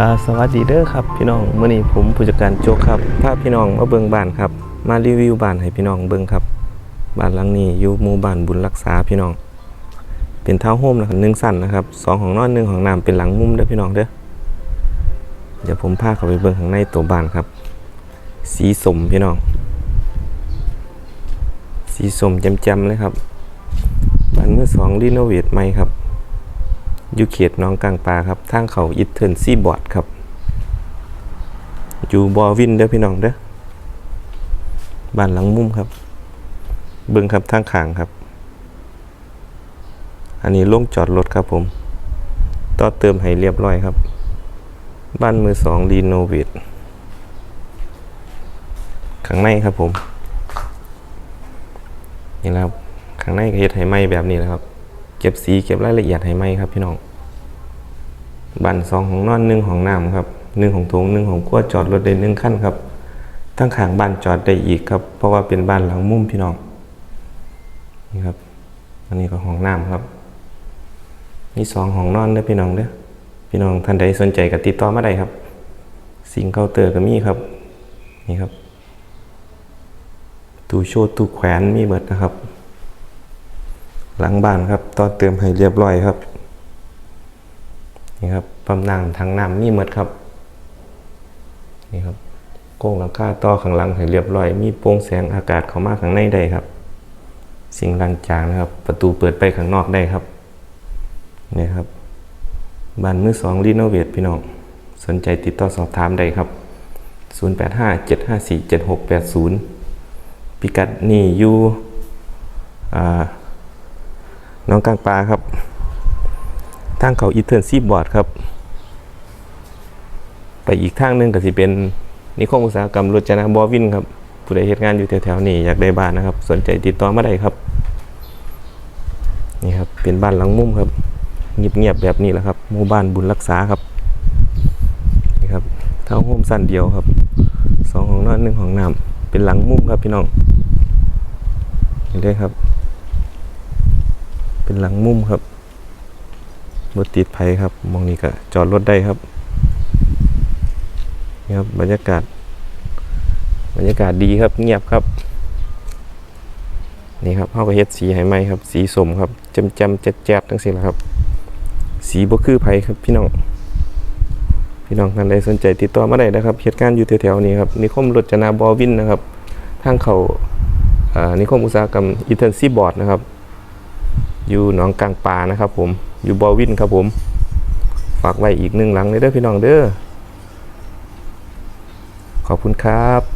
ก็สวัสดีเด้อครับพี่น้องเมื้อนี้ผมผู้จัดการโจกครับพาพี่น้องมาเบิ่งบ้านครับ มารีวิวบ้านให้พี่น้องเบิ่งครับบ้านหลังนี้อยู่หมู่บ้านบุญรักษาพี่น้อง เป็นเท้าโฮมนะครับหนึ่งสั้นนะครับสองของนอนหนึ่งของน้ำเป็นหลังมุมเด้อพี่น้องเด้อเดี๋ยวผมพาเข้าไปเบิ่งข้างในตัวบ้านครับ สีสมพี่น้อง สีสมจ่มๆเลยครับบ้านเมื่อสองรีโนเวทใหม่ครับ อยู่เขตน้องกลางปลาครับทางเขาอิทเทิร์นซีบอร์ดครับ อยู่บอวินเด้อพี่น้องเด้อบ้านหลังมุมครับ เบิ่งครับทางขางครับ อันนี้ลงจอดรถครับผม ต่อเติมให้เรียบร้อยครับ บ้านมือสองรีโนเวทข้างในครับผม นี่และครับข้างในก็เฮ็ดให้ไหมแบบนี้แหละครับ เก็บสีเก็บรายละเอียดให้ไหมครับพี่น้อง บันสองของนอนหนึ่งของน้ำครับหนึ่งของถงหนึ่งของขั้วจอดรถได้หนึ่งขั้นครับทั้งขางบ้านจอดได้อีกครับ เพราะว่าเป็นบ้านหลังมุมพี่น้องนี่ครับ อันนี้ก็ห้องน้ำครับนี่สองห้องนอนเด้อพี่น้องเด้อพี่น้องท่านใดสนใจก็ติดต่อมาได้ครับ สิงเคาน์เตอร์ก็มีครับ นี่ครับตู้โชว์ตู้แขวนมีเบิดนะครับ หลังบ้านครับต่อเติมให้เรียบร้อยครับ นี่ครับปั๊มน้ำทางน้ำมีหมดครับนี่ครับโก้งหลังคาต่อข้างหลังให้เรียบร้อย มีโปร่งแสงอากาศเข้ามาข้างในได้ครับ สิ่งลังจางนะครับ ประตูเปิดไปข้างนอกได้ครับนี่ครับบ้านมือสองรีโนเวทพี่น้องสนใจติดต่อสอบถามได้ครับ 0857547680 พิกัดนี่อยู่น้องกลางปลาครับางเขาอีเทิร์นซีบอร์ดครับ ไปอีกทางหนึงก็สิเป็นนิคมอุตสาหกรรมรถจนะบอวินครับผู้ใดเหตุงานอยู่แถวๆนี้อยากได้บ้านนะครับ สนใจติดต่อมาได้ครับ นี่ครับเป็นบ้านหลังมุมครับเงียบๆแบบนี้แหละครับหมู่บ้านบุญรักษาครับนี่ครับเท่าโฮมสั้นเดียวครับสองของนอนหนึ่งของน้ำเป็นหลังมุมครับพี่น้องนี่เลยครับ เป็นหลังมุมครับ รถติดไฟครับมองนี้ก็จอดรถได้ครับนี่ครับบรรยากาศ บรรยากาศดีครับเงียบครับ นี่ครับเข้าไปเฮ็ดสีให้ไหมครับ สีสมครับจำจำแจ๊บแจ๊บทั้งสิ้นครับ สีบ่คือไผครับพี่น้องพี่น้องท่านใดสนใจติดต่อมาได้นะครับเหตุการณ์อยู่แถวๆนี้ครับนิคมรถจนาบอวินนะครับ ทางเขาอ่านิคมอุตสาหกรรมอินเทอร์ซีบอร์ดนะครับ อยู่หนองกลางปลานะครับผมอยู่บอวินครับผม ฝากไว้อีกหนึ่งหลังเลยเด้อพี่น้องเด้อขอบคุณครับ